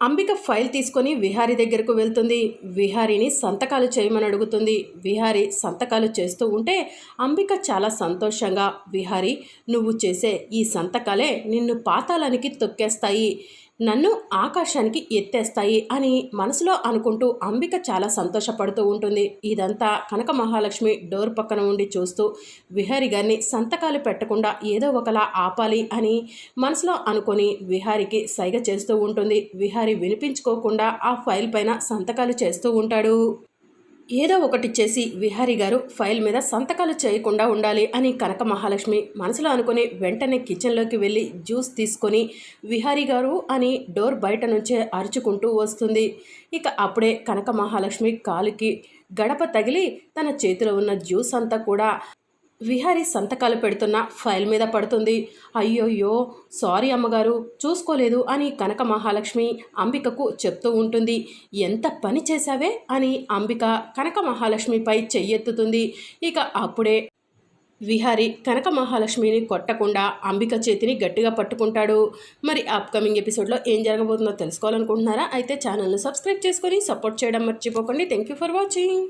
Ambika file తీసుకొని విహారి దగ్గరకు వెళ్తుంది. విహారిని సంతకాలు చేయమని అడుగుతుంది. విహారి సంతకాలు చేస్తూ ఉంటే అంబిక చాలా సంతోషంగా విహారి నువ్వు చేసే ఈ సంతకాలే నిన్ను పాతాళానికి తొక్కేస్తాయి. నన్ను ఆకాశానికి ఎత్తేస్తాయి అని మనసులో అనుకుంటూ అంబిక చాలా సంతోషపడుతూ ఉంటుంది. ఇదంతా కనక మహాలక్ష్మి డోర్ పక్కన ఉండి చూస్తూ విహారి గారిని సంతకాలు పెట్టకుండా ఏదో ఒకలా ఆపాలి అని మనసులో అనుకొని విహారికి సైగ చేస్తూ ఉంటుంది. విహారి వినిపించుకోకుండా ఆ ఫైల్ పైన సంతకాలు చేస్తూ ఉంటాడు. ఏదో ఒకటి చేసి విహారీ గారు ఫైల్ మీద సంతకాలు చేయకుండా ఉండాలి అని కనక మహాలక్ష్మి మనసులో అనుకుని వెంటనే కిచెన్లోకి వెళ్ళి జ్యూస్ తీసుకొని విహారీ గారు అని డోర్ బయట నుంచే అరుచుకుంటూ వస్తుంది. ఇక అప్పుడే కనక మహాలక్ష్మి కాలుకి గడప తగిలి తన చేతిలో ఉన్న జ్యూస్ అంతా కూడా విహారి సంతకాలు పెడుతున్న ఫైల్ మీద పడుతుంది. అయ్యోయ్యో సారీ అమ్మగారు చూసుకోలేదు అని కనక మహాలక్ష్మి అంబికకు చెప్తూ ఉంటుంది. ఎంత పని చేశావే అని అంబిక కనక మహాలక్ష్మిపై చెయ్యెత్తుతుంది. ఇక అప్పుడే విహారి కనక మహాలక్ష్మిని కొట్టకుండా అంబిక చేతిని గట్టిగా పట్టుకుంటాడు. మరి అప్కమింగ్ ఎపిసోడ్లో ఏం జరగబోతుందో తెలుసుకోవాలనుకుంటున్నారా? అయితే ఛానల్ను సబ్స్క్రైబ్ చేసుకొని సపోర్ట్ చేయడం మర్చిపోకండి. Thank you for watching